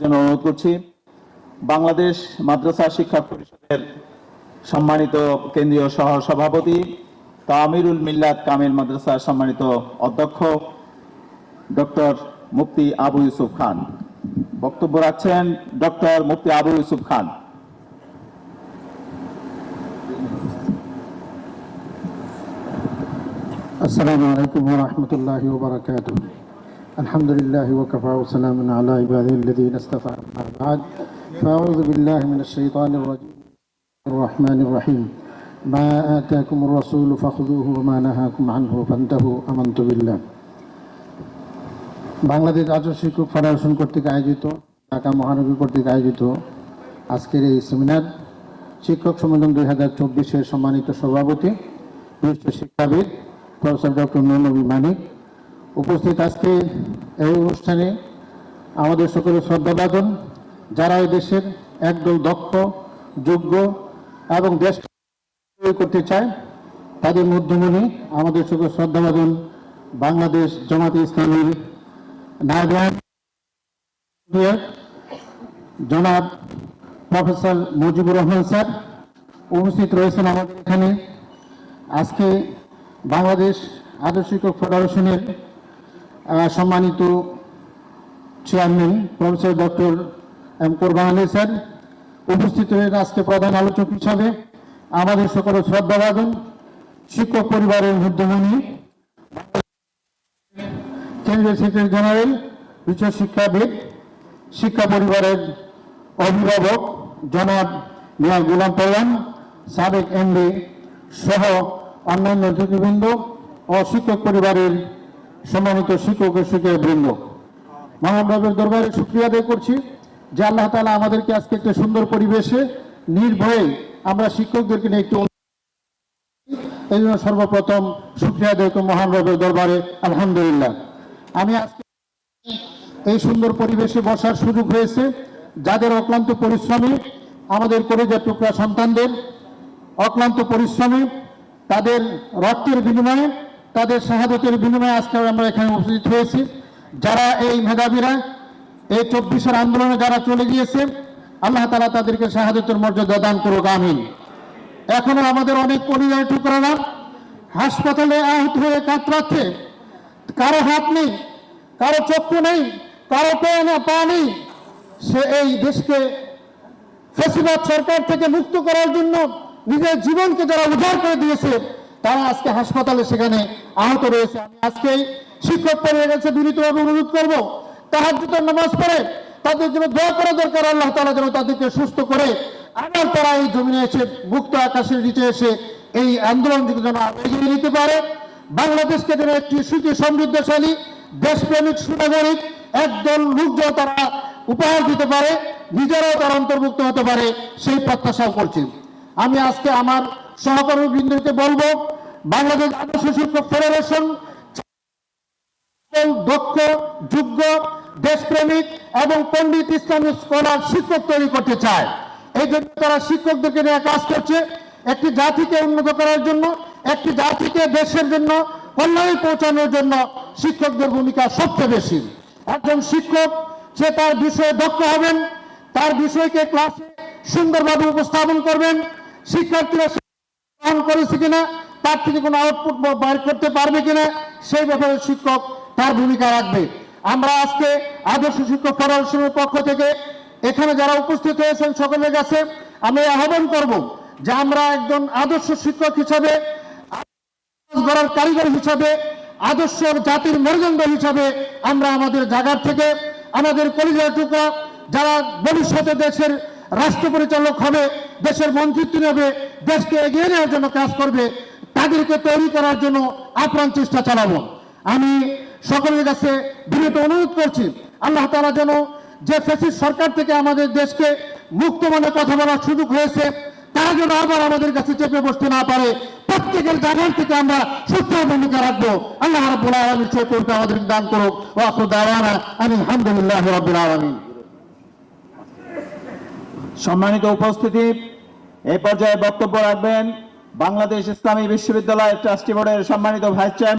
জন্য অনুরোধ করছি, বাংলাদেশ মাদ্রাসা শিক্ষা পরিষদের সম্মানিত কেন্দ্রীয় সহ সভাপতি তামিরুল মিল্লাত কামিল মাদ্রাসার সম্মানিত অধ্যক্ষ ডক্টর মুফতি আবু ইউসুফ খান। বক্তব্য রাখছেন ডক্টর মুফতি আবু ইউসুফ খান। আসসালামু আলাইকুম রহমতুল্লাহ বারকাতুহ। الحمد لله وكفى وسلام على عباده الذين اصطفى أما بعد فأعوذ بالله من الشيطان الرجيم الرحمن الرحيم ما آتاكم الرسول فخذوه وما نهاكم عنه فانتهوا آمنت بالله বাংলাদেশ রাজ্য শিক্ষক ফেডারেশন কর্তৃক আয়োজিত ঢাকা মহানগর কর্তৃক আয়োজিত আজকের এই সেমিনার শিক্ষক সম্মেলন দুই হাজার চব্বিশের সম্মানিত সভাপতি বিশিষ্ট শিক্ষাবিদ প্রফেসর ডক্টর নবী মানিক উপস্থিত আজকে এই অনুষ্ঠানে আমাদের সকলের শ্রদ্ধাভাজন, যারা এই দেশের একদল দক্ষ, যোগ্য এবং দেশ করতে চায়, তাদের মধ্যমণি আমাদের সকল শ্রদ্ধাভাজন বাংলাদেশ জামাতে ইসলামীর নায়ক জনাব প্রফেসর মুজিবুর রহমান স্যার উপস্থিত রয়েছেন আমাদের এখানে। আজকে বাংলাদেশ আদর্শ শিক্ষক ফেডারেশনের সম্মানিত chairman professor doctor M Korban sir, উপস্থিত হয়ে আজকে প্রধান আলোচক হিসাবে আমাদের সকলের শ্রদ্ধাভাজন, শিক্ষক পরিবারের মধ্যমণি কেন্দ্রীয় সেক্রেটারি জেনারেল উচ্চ শিক্ষাবিদ, শিক্ষা পরিবারের অভিভাবক, জনাব মিয়া গুলাম পয়ান সাবেক এমডি সহ অন্যান্য অতিথিবৃন্দ ও শিক্ষক পরিবারের সম্মানিত শিক্ষক ও শিক্ষকবৃন্দ মহানবাবের দরবারে শুক্রিয়া আদায় করছি যে আল্লাহ তালা আমাদেরকে আজকে একটা সুন্দর পরিবেশে নির্ভয়ে আমরা শিক্ষকদেরকে নিয়ে একটু এই জন্য সর্বপ্রথম শুক্রিয়া আদায় করি মহান রবের দরবারে, আলহামদুলিল্লাহ। আমি আজকে এই সুন্দর পরিবেশে বসার সুযোগ হয়েছে, যাদের অক্লান্ত পরিশ্রমে আমাদের কলেজা টুকরা সন্তানদের অক্লান্ত পরিশ্রমে তাদের রক্তের বিনিময়ে তাদের শাহাদতের বিনিময়ে আজকে আমরা এখানে উপস্থিত হয়েছি। যারা এই মেধাবীরা, এই চব্বিশের আন্দোলনে যারা চলে গিয়েছে, আল্লাহ তালা তাদেরকে শাহাদতের মর্যাদা দান করুক, আমিন। এখনও আমাদের অনেক পরিবার টুকরারা হাসপাতালে আহত হয়ে কাতরাচ্ছে। কারও হাত নেই, কারও চক্ষু নেই, কারও পেয়ে না, পা নেই। সে এই দেশকে ফেসিবাদ সরকার থেকে মুক্ত করার জন্য নিজের জীবনকে যারা উদ্ধার করে দিয়েছে তারা আজকে হাসপাতালে সেখানে আহত রয়েছে। আমি আজকেই শিক্ষক পরিবারের কাছে বিনীতভাবে অনুরোধ করব তাহার নামাজ পড়ে তাদের জন্য দোয়া করা দরকার, আল্লাহ তালা যেন তাদেরকে সুস্থ করে আবার তারা এই জমিনে এসে মুক্ত আকাশের নিচে এসে এই আন্দোলন আন্দোলনটিকে যেন এগিয়ে নিতে পারে। বাংলাদেশকে যেন একটি সুখী, সমৃদ্ধশালী, দেশপ্রেমিক, সুনাগরিক, একদল লোক যেন তারা উপহার দিতে পারে, নিজেরাও তারা অন্তর্ভুক্ত হতে পারে, সেই প্রত্যাশাও করছি। আমি আজকে আমার সহকর্মী বৃন্দকে বলব, বাংলাদেশ আদর্শ ফেডারেশন দক্ষ, যোগ্য, দেশপ্রেমিক এবং পণ্ডিত ইসলামিক স্কলার শিক্ষক তৈরি করতে চায়। এই জন্য তারা শিক্ষকদেরকে নিয়ে কাজ করছে একটি জাতিকে উন্নত করার জন্য, একটি জাতিকে দেশের জন্য কল্যাণে পৌঁছানোর জন্য শিক্ষকদের ভূমিকা সবচেয়ে বেশি। একজন শিক্ষক, সে তার বিষয়ে দক্ষ হবেন, তার বিষয়কে ক্লাসে সুন্দরভাবে উপস্থাপন করবেন, শিক্ষার্থীরা গ্রহণ করেছে কিনা, তার থেকে কোনো আউটপুট বাইর করতে পারবে কিনা, সেই ব্যাপারে শিক্ষক তার ভূমিকা রাখবে। আমরা আজকে আদর্শ শিক্ষক ফেডারেশনের পক্ষ থেকে এখানে যারা উপস্থিত হয়েছেন সকলের কাছে আমি আহ্বান করব যে আমরা একজন আদর্শ শিক্ষক হিসাবে গড়ার কারিগর হিসাবে আদর্শ জাতির মেরুদণ্ড হিসাবে আমরা আমাদের জায়গার থেকে, আমাদের কলিজার টুকরা যারা ভবিষ্যতে দেশের রাষ্ট্র পরিচালক হবে দেশের মন্ত্রিত্ব নেবে, দেশকে এগিয়ে নেওয়ার জন্য কাজ করবে, তাদেরকে তৈরি করার জন্য আপ্রাণ চেষ্টা চালাবো। আমি সকলের কাছে বিনীত অনুরোধ করছি, আল্লাহ তালা যেন যে ফেসিস সরকার থেকে আমাদের দেশকে মুক্ত মনে কথা বলার সুযোগ হয়েছে, তারা যেন আবার আমাদের কাছে চেপে বসতে না পারে। প্রত্যেকের জায়গার থেকে আমরা সুস্থ ভূমিকা রাখব। আল্লাহ রাব্বুল আলামিন সেই করতে আমাদের দান করুক। ওয়া আখিরু দাওয়ানা আনিল হামদুলিল্লাহি রাব্বিল আলামিন। সম্মানিত উপস্থিতি এ পর্যায়ে বক্তব্য রাখবেন বাংলাদেশ ইসলামী বিশ্ববিদ্যালয়ের ট্রাস্টি বোর্ডের সম্মানিত ভাইস চেয়ারম্যান